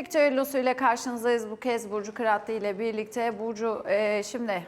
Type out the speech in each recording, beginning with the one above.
Grafik düellosu ile karşınızdayız. Bu kez Burcu Kıratlı ile birlikte. Burcu e, şimdi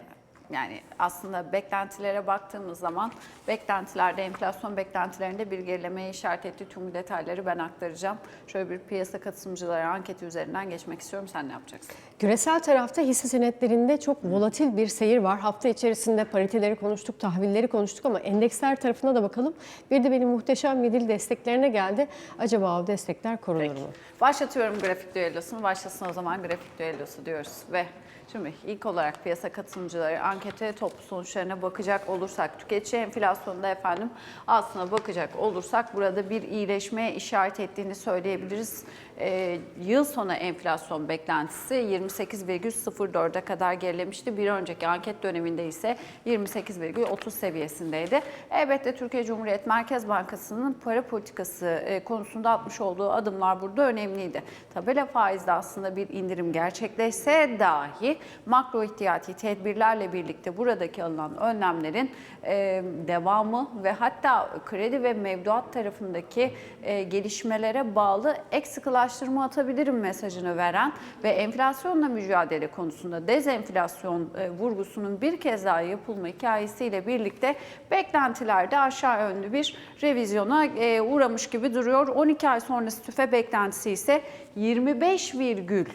yani aslında beklentilere baktığımız zaman beklentilerde enflasyon beklentilerinde bir gerilemeye işaret etti. Tüm detayları ben aktaracağım. Şöyle bir piyasa katılımcıları anketi üzerinden geçmek istiyorum. Sen ne yapacaksın? Küresel tarafta hisse senetlerinde çok volatil bir seyir var. Hafta içerisinde pariteleri konuştuk, tahvilleri konuştuk ama endeksler tarafına da bakalım. Bir de benim muhteşem yedili desteklerine geldi. Acaba o destekler korunur mu? Başlatıyorum grafik düellosunu. Başlasın o zaman grafik düellosu diyoruz. Ve şimdi ilk olarak piyasa katılımcıları ankete toplu sonuçlarına bakacak olursak, tüketici enflasyonunda efendim aslına bakacak olursak burada bir iyileşmeye işaret ettiğini söyleyebiliriz. Ee, yıl sonu enflasyon beklentisi 28,04'e kadar gerilemişti. Bir önceki anket döneminde ise 28,30 seviyesindeydi. Elbette Türkiye Cumhuriyet Merkez Bankası'nın para politikası e, konusunda atmış olduğu adımlar burada önemliydi. Tabela faizde aslında bir indirim gerçekleşse dahi makro ihtiyati tedbirlerle birlikte buradaki alınan önlemlerin e, devamı ve hatta kredi ve mevduat tarafındaki e, gelişmelere bağlı ek sıkılaştırma atabilirim mesajını veren ve enflasyonla mücadele konusunda dezenflasyon e, vurgusunun bir kez daha yapılma hikayesiyle birlikte beklentilerde aşağı yönlü bir revizyona e, uğramış gibi duruyor. 12 ay sonrası tüfe beklentisi ise 25 virgül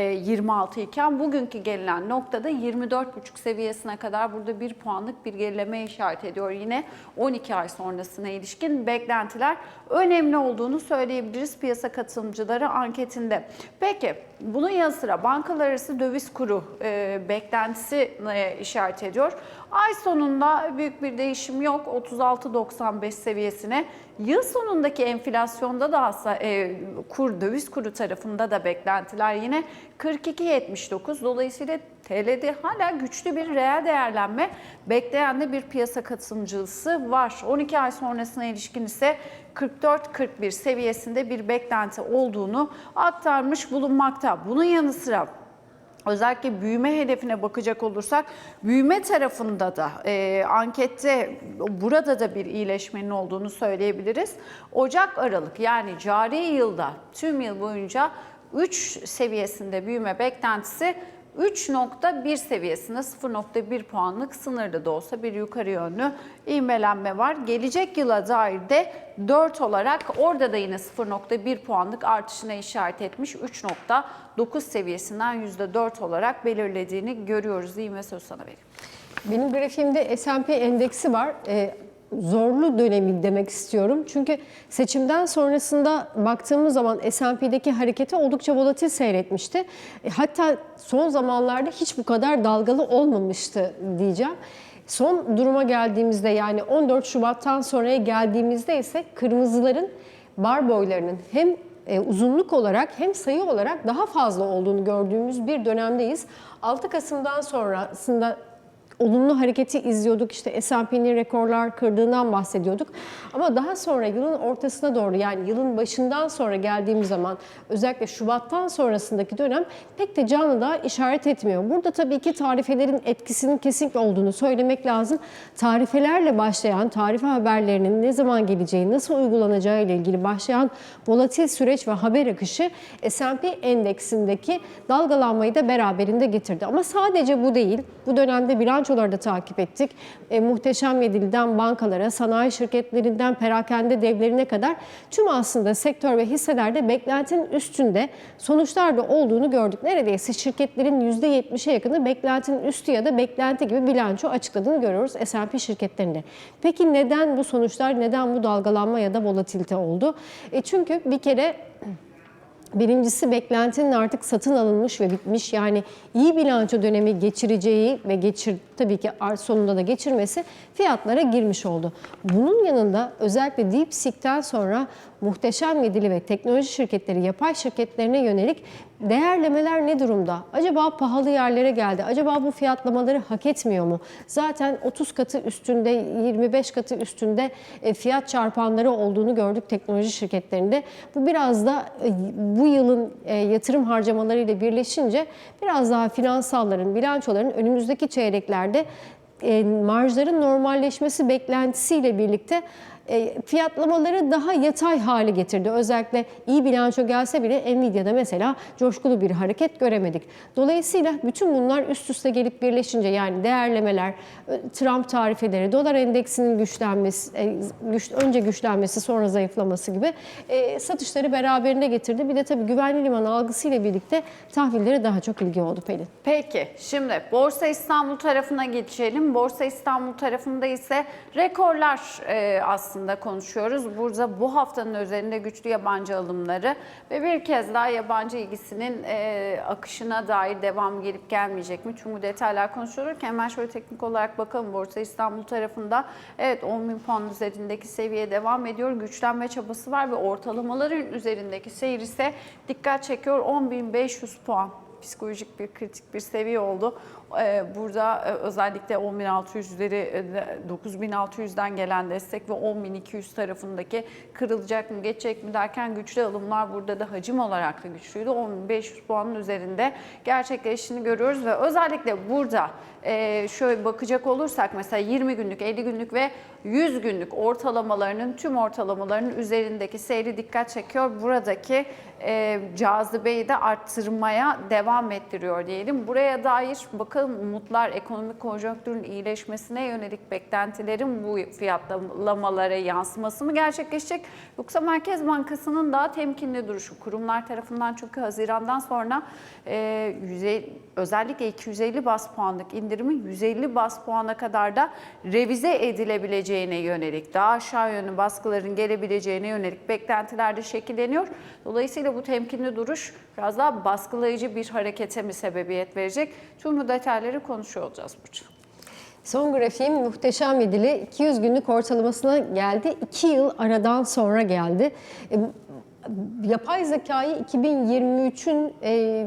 26 iken bugünkü gelinen noktada 24,5 seviyesine kadar burada bir puanlık bir gerileme işaret ediyor. Yine 12 ay sonrasına ilişkin beklentiler önemli olduğunu söyleyebiliriz piyasa katılımcıları anketinde. Peki bunun yanı sıra bankalar arası döviz kuru e, beklentisi e, işaret ediyor. Ay sonunda büyük bir değişim yok 36.95 seviyesine. Yıl sonundaki enflasyonda da aslında e, kur döviz kuru tarafında da beklentiler yine 42.79. Dolayısıyla TL'de hala güçlü bir reel değerlenme bekleyen de bir piyasa katılımcısı var. 12 ay sonrasına ilişkin ise 44-41 seviyesinde bir beklenti olduğunu aktarmış bulunmakta. Bunun yanı sıra Özellikle büyüme hedefine bakacak olursak büyüme tarafında da e, ankette burada da bir iyileşmenin olduğunu söyleyebiliriz. Ocak Aralık yani cari yılda tüm yıl boyunca 3 seviyesinde büyüme beklentisi 3.1 seviyesinde 0.1 puanlık sınırlı da olsa bir yukarı yönlü ivmelenme var. Gelecek yıla dair de 4 olarak orada da yine 0.1 puanlık artışına işaret etmiş 3.9 seviyesinden %4 olarak belirlediğini görüyoruz. İvme söz sana vereyim. Benim grafiğimde S&P endeksi var. Ee, zorlu dönemi demek istiyorum. Çünkü seçimden sonrasında baktığımız zaman S&P'deki hareketi oldukça volatil seyretmişti. E, Hatta son zamanlarda hiç bu kadar dalgalı olmamıştı diyeceğim. Son duruma geldiğimizde yani 14 Şubat'tan sonraya geldiğimizde ise kırmızıların bar boylarının hem e, uzunluk olarak hem sayı olarak daha fazla olduğunu gördüğümüz bir dönemdeyiz. 6 Kasım'dan sonrasında olumlu hareketi izliyorduk. İşte S&P'nin rekorlar kırdığından bahsediyorduk. Ama daha sonra yılın ortasına doğru yani yılın başından sonra geldiğimiz zaman özellikle Şubat'tan sonrasındaki dönem pek de canlı daha işaret etmiyor. Burada tabii ki tarifelerin etkisinin kesinlikle olduğunu söylemek lazım. Tarifelerle başlayan, tarife haberlerinin ne zaman geleceği, nasıl uygulanacağı ile ilgili başlayan volatil süreç ve haber akışı S&P endeksindeki dalgalanmayı da beraberinde getirdi. Ama sadece bu değil. Bu dönemde bilançoları da takip ettik. E, muhteşem Yedili'den bankalara, sanayi şirketlerinden perakende devlerine kadar tüm aslında sektör ve hisselerde beklentinin üstünde sonuçlar da olduğunu gördük. Neredeyse şirketlerin %70'e yakını beklentinin üstü ya da beklenti gibi bilanço açıkladığını görüyoruz S&P şirketlerinde. Peki neden bu sonuçlar, neden bu dalgalanma ya da volatilite oldu? E çünkü bir kere Birincisi beklentinin artık satın alınmış ve bitmiş yani iyi bilanço dönemi geçireceği ve geçir tabii ki art sonunda da geçirmesi fiyatlara girmiş oldu. Bunun yanında özellikle DeepSeek'ten sonra muhteşem yedili ve teknoloji şirketleri, yapay şirketlerine yönelik değerlemeler ne durumda? Acaba pahalı yerlere geldi? Acaba bu fiyatlamaları hak etmiyor mu? Zaten 30 katı üstünde, 25 katı üstünde e, fiyat çarpanları olduğunu gördük teknoloji şirketlerinde. Bu biraz da e, bu yılın e, yatırım harcamalarıyla birleşince biraz daha finansalların, bilançoların önümüzdeki çeyreklerde marjların normalleşmesi beklentisiyle birlikte e, fiyatlamaları daha yatay hale getirdi. Özellikle iyi bilanço gelse bile Nvidia'da mesela coşkulu bir hareket göremedik. Dolayısıyla bütün bunlar üst üste gelip birleşince yani değerlemeler, e, Trump tarifeleri, dolar endeksinin güçlenmesi, e, güç, önce güçlenmesi sonra zayıflaması gibi e, satışları beraberinde getirdi. Bir de tabii güvenli liman algısıyla birlikte tahvillere daha çok ilgi oldu Pelin. Peki şimdi Borsa İstanbul tarafına geçelim. Borsa İstanbul tarafında ise rekorlar e, aslında konuşuyoruz. Burada bu haftanın üzerinde güçlü yabancı alımları ve bir kez daha yabancı ilgisinin e, akışına dair devam gelip gelmeyecek mi? Bu detaylar konuşulurken hemen şöyle teknik olarak bakalım Borsa İstanbul tarafında. Evet 10 bin puan üzerindeki seviye devam ediyor. Güçlenme çabası var ve ortalamaların üzerindeki seyir ise dikkat çekiyor. 10.500 puan psikolojik bir kritik bir seviye oldu. Ee, Burada e, özellikle 10.600 üzeri e, 9.600'den gelen destek ve 10.200 tarafındaki kırılacak mı geçecek mi derken güçlü alımlar burada da hacim olarak da güçlüydü. 10.500 puanın üzerinde gerçekleştiğini görüyoruz ve özellikle burada e, şöyle bakacak olursak mesela 20 günlük, 50 günlük ve 100 günlük ortalamalarının tüm ortalamalarının üzerindeki seyri dikkat çekiyor. Buradaki cazibeyi de arttırmaya devam ettiriyor diyelim. Buraya dair bakalım umutlar, ekonomik konjonktürün iyileşmesine yönelik beklentilerin bu fiyatlamalara yansıması mı gerçekleşecek? Yoksa Merkez Bankası'nın daha temkinli duruşu kurumlar tarafından çünkü Haziran'dan sonra e, yüzey, özellikle 250 bas puanlık indirimi 150 bas puana kadar da revize edilebileceğine yönelik daha aşağı yönlü baskıların gelebileceğine yönelik beklentiler de şekilleniyor. Dolayısıyla bu temkinli duruş biraz daha baskılayıcı bir harekete mi sebebiyet verecek? Tüm bu detayları konuşuyor olacağız Burcu. Son grafiğim muhteşem yedili 200 günlük ortalamasına geldi. 2 yıl aradan sonra geldi. E, Yapay zekayı 2023'ün e,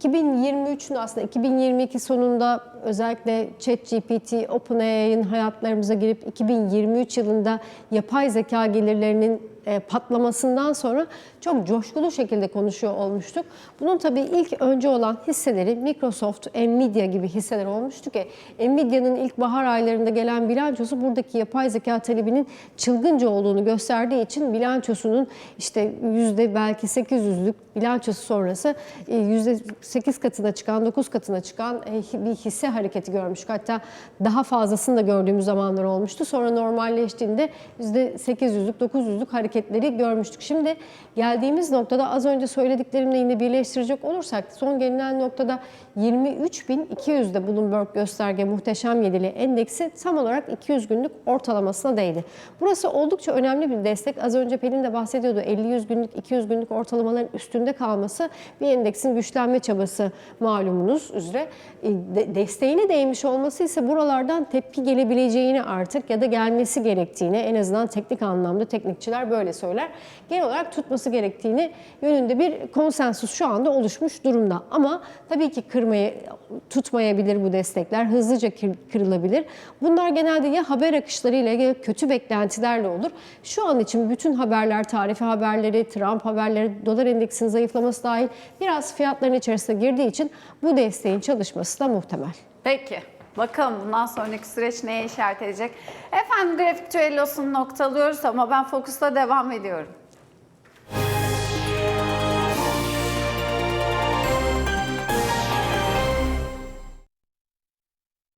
2023'ün aslında 2022 sonunda özellikle ChatGPT, OpenAI'nin hayatlarımıza girip 2023 yılında yapay zeka gelirlerinin e, patlamasından sonra çok coşkulu şekilde konuşuyor olmuştuk. Bunun tabii ilk önce olan hisseleri Microsoft, Nvidia gibi hisseler olmuştu ki Nvidia'nın ilk bahar aylarında gelen bilançosu buradaki yapay zeka talebinin çılgınca olduğunu gösterdiği için bilançosunun işte yüzde belki 800'lük bilançosu sonrası e, yüzde 8 katına çıkan, 9 katına çıkan e, bir hisse hareketi görmüştük. Hatta daha fazlasını da gördüğümüz zamanlar olmuştu. Sonra normalleştiğinde yüzde 800'lük, 900'lük hareketleri görmüştük. Şimdi geldiğimiz noktada az önce söylediklerimle yine birleştirecek olursak son gelinen noktada 23.200'de Bloomberg gösterge muhteşem yedili endeksi tam olarak 200 günlük ortalamasına değdi. Burası oldukça önemli bir destek. Az önce Pelin de bahsediyordu 50-100 günlük 200 günlük ortalamaların üstünde kalması bir endeksin güçlenme çabası malumunuz üzere. E, desteğine değmiş olması ise buralardan tepki gelebileceğini artık ya da gelmesi gerektiğini en azından teknik anlamda teknikçiler böyle söyler. Genel olarak tutması gerektiğini yönünde bir konsensus şu anda oluşmuş durumda. Ama tabii ki kırmayı tutmayabilir bu destekler. Hızlıca kır- kırılabilir. Bunlar genelde ya haber akışlarıyla ya kötü beklentilerle olur. Şu an için bütün haberler, tarifi haberleri, Trump haberleri, dolar endeksinin zayıflaması dahil biraz fiyatların içerisine girdiği için bu desteğin çalışması da muhtemel. Peki. Bakalım bundan sonraki süreç neye işaret edecek? Efendim grafik düellosunu noktalıyoruz ama ben Fokus'ta devam ediyorum.